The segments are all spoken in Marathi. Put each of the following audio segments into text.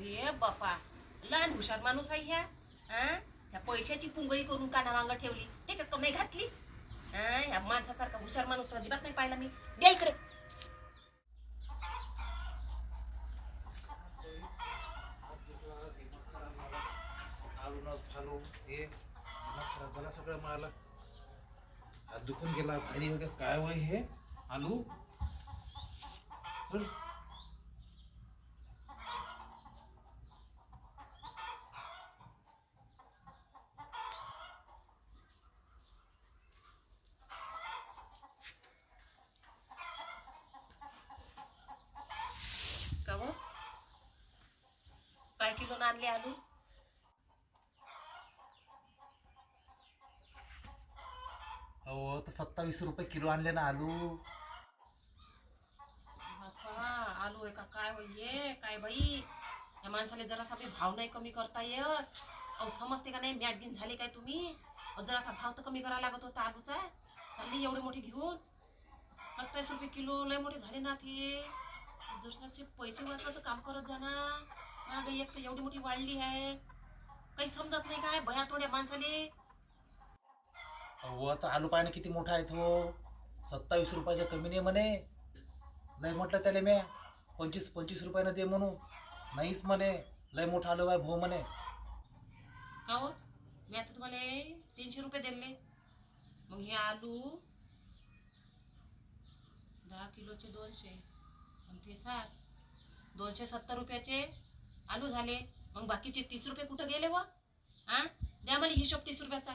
अरे बापा लहान हुशार माणूस आहे ह्या हा? त्या पैशाची पुंगई करून कानावांग ठेवली त्याच्यात कमाई घातली. हा? ह्या माणसासारखा हुशार माणूस तर अजिबात नाही पाहिला मी. द्या इकडे. आलू हे खराब झाला सगळं मला दुखून गेला भारी हो वगैरे काय वय हे? आलू हं? का हो काय किलो आणले आलू अहो तर सत्तावीस रुपये किलो आणले ना आलू. बापा आलू आहे का? काय होय ये? काय बाई? या माणसाला जरासा बी भाव नाही कमी करता येत. अहो समजते का नाही? मॅटगिन झाले काय तुम्ही? अहो, जरासा भाव तर कमी करावा लागत होता आलूचा. चालली एवढे मोठे घेऊन. सत्तावीस रुपये किलो लय मोठे झाले ना ते. जराचे पैसे वाचवायचं काम करत जा ना. माग एक तर एवढी मोठी वाढली आहे. काही समजत नाही काय? भया तोंड्या माणसाले. अहो आता आलू पाहिजे किती मोठा आहे तो? सत्तावीस रुपयाच्या कमी नाही म्हणे. नाही म्हटलं त्याला म्या. पंचवीस पंचवीस रुपयानं दे म्हणू नाहीच म्हणे. लय मोठा आलू आहे भाऊ म्हणे. का हो? मी आता तुम्हाला तीनशे रुपये दिले. मग हे आलू दहा किलोचे दोनशे आणि ते साठ दोनशे सत्तर रुपयाचे. आलू झाले मग बाकीचे तीस रुपये कुठं गेले व? हा द्या मला हिशोब तीस रुपयाचा.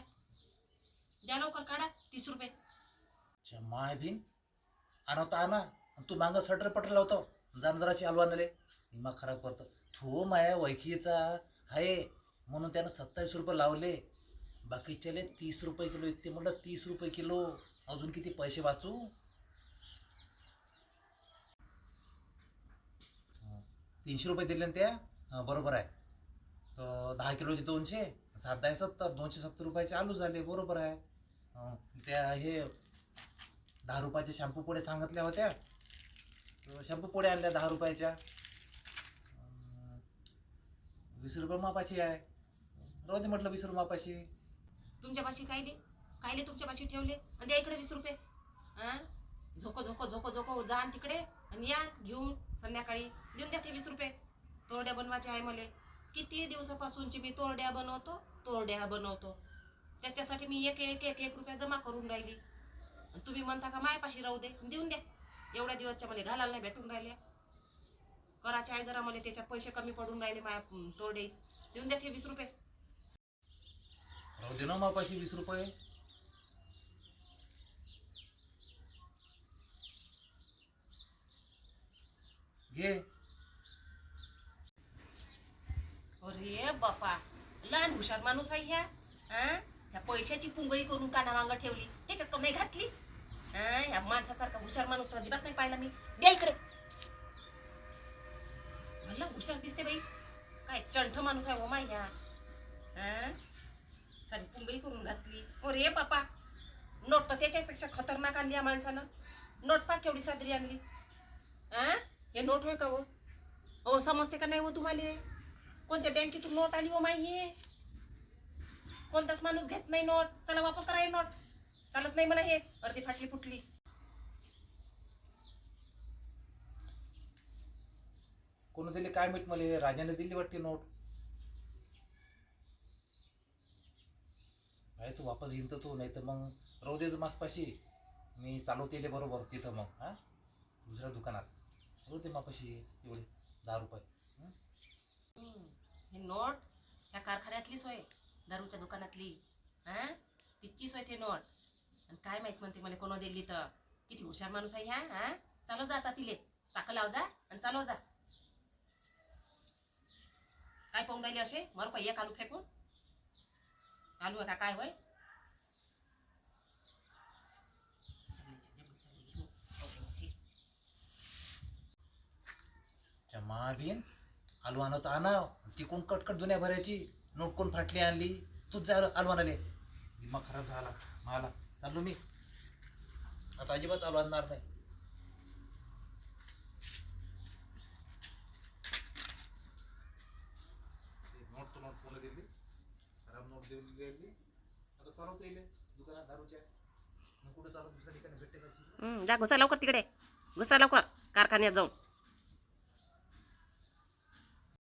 द्या लवकर काढा तीस रुपये. अच्छा, माय बिन आणवता आणा. आणि तू मागं सटर पटर लावतो. जाण जराशी आलू आणले निमा खराब करतो. थो हो माया वैखीचा आहे. म्हणून त्यानं सत्तावीस रुपये लावले. बाकीच्याले तीस रुपये किलो इतके म्हटलं तीस रुपये किलो. अजून किती पैसे वाचू? तीनशे रुपये दिले ना त्या? बरोबर आहे. तर दहा किलोचे दोनशे सात दहा सत्तर दोनशे सत्तर रुपयाचे आलू झाले बरोबर आहे. त्या हे दहा रुपयाचे शॅम्पू पोळे सांगितल्या होत्या. शॅम्पू पोड्या आणल्या दहा रुपयाच्या. वीस रुपये मापाची आहे. राहू दे म्हटलं वीस रुपये मापाशी तुमच्यापाशी काय दे काय दे तुमच्यापाशी ठेवले? आणि द्या इकडे वीस रुपये. हा झोको झोको झोको झोको जा तिकडे. आणि या घेऊन संध्याकाळी देऊन द्या ते वीस रुपये. तोरड्या बनवायच्या आहे मला. किती दिवसापासूनची मी तोरड्या बनवतो तोरड्या बनवतो. त्याच्यासाठी मी एक एक एक एक रुपया जमा करून राहिली. तुम्ही म्हणता का मायापाशी राहू दे देऊन द्या. एवढ्या दिवसच्या मला घालायला नाही भेटून राहिल्या. कराचे आहे जरा मला त्याच्यात पैसे कमी पडून राहिले माया तोरडे. देऊन द्या ते वीस रुपये. राहू दे ना मापाशी वीस रुपये. घे. बापा लहान हुशार माणूस आहे ह्या. हा त्या पैशाची पुंगई करून काना मांग ठेवली. त्याच्यात कमाई घातली. हा ह्या माणसासारखा हुशार माणूस तर अजिबात नाही पाहिला मी. द्या इकडे. म्हणलं हुशार दिसते बाई. काय चंठ माणूस आहे ओ माय ह्या. हा सारी पुंगई करून घातली. हो अरे बापा. नोट तर त्याच्यापेक्षा खतरनाक आणली या माणसानं. नोट पा केवढी सादरी आणली. आ? हे नोट होय का हो? हो समजते का नाही हो तुम्हाला? कोणत्या बँकेतून नोट आली हो माही कोणताच माणूस घेत नाही नोट. चला वापस करा हे नोट. चालत नाही मला हे. अर्धी फाटली फुटली. कोण दिली काय मीठ मला राजाने दिली वाटते नोट. अरे तू वापस घेईन तर तू नाही तर मग राहू देच मासपाशी मी चालवतेले बरोबर तिथं मग हां? दुसऱ्या दुकानात. राहू दे मापाशी एवढे दहा रुपये. नोट त्या कारखान्यातलीच होय दारूच्या दुकानातली. हां? तिची होय ते नोट. आणि काय माहीत म्हणते मला कोण दिली तर. किती हुशार माणूस आहे ह्या हा? चालव जा आता तिले. चाकं लाव जा आणि चालव जा. काय पाहून राहिले असे? मर पाहिजे एक आलू फेकून? आलू आहे का? काय होय? चमा आलवान तर आणा तिकून कटकट दुन्या भरायची नोट कोण फाटली आणली? तूच जा आलवान आले दिमाग खराब झाला. मला. चाललो मी. आता अजिबात आलो आणणार नाही. नोट नोट पूर्ण दिली? खराब नोट देऊन दिली आता चालवतो येईल दुकानात दारूच्या मग कुठं चालवत? दुसऱ्या ठिकाणी भेटते का? दाखव लवकर तिकडे. घुसा लवकर. कारखान्यात जाऊन.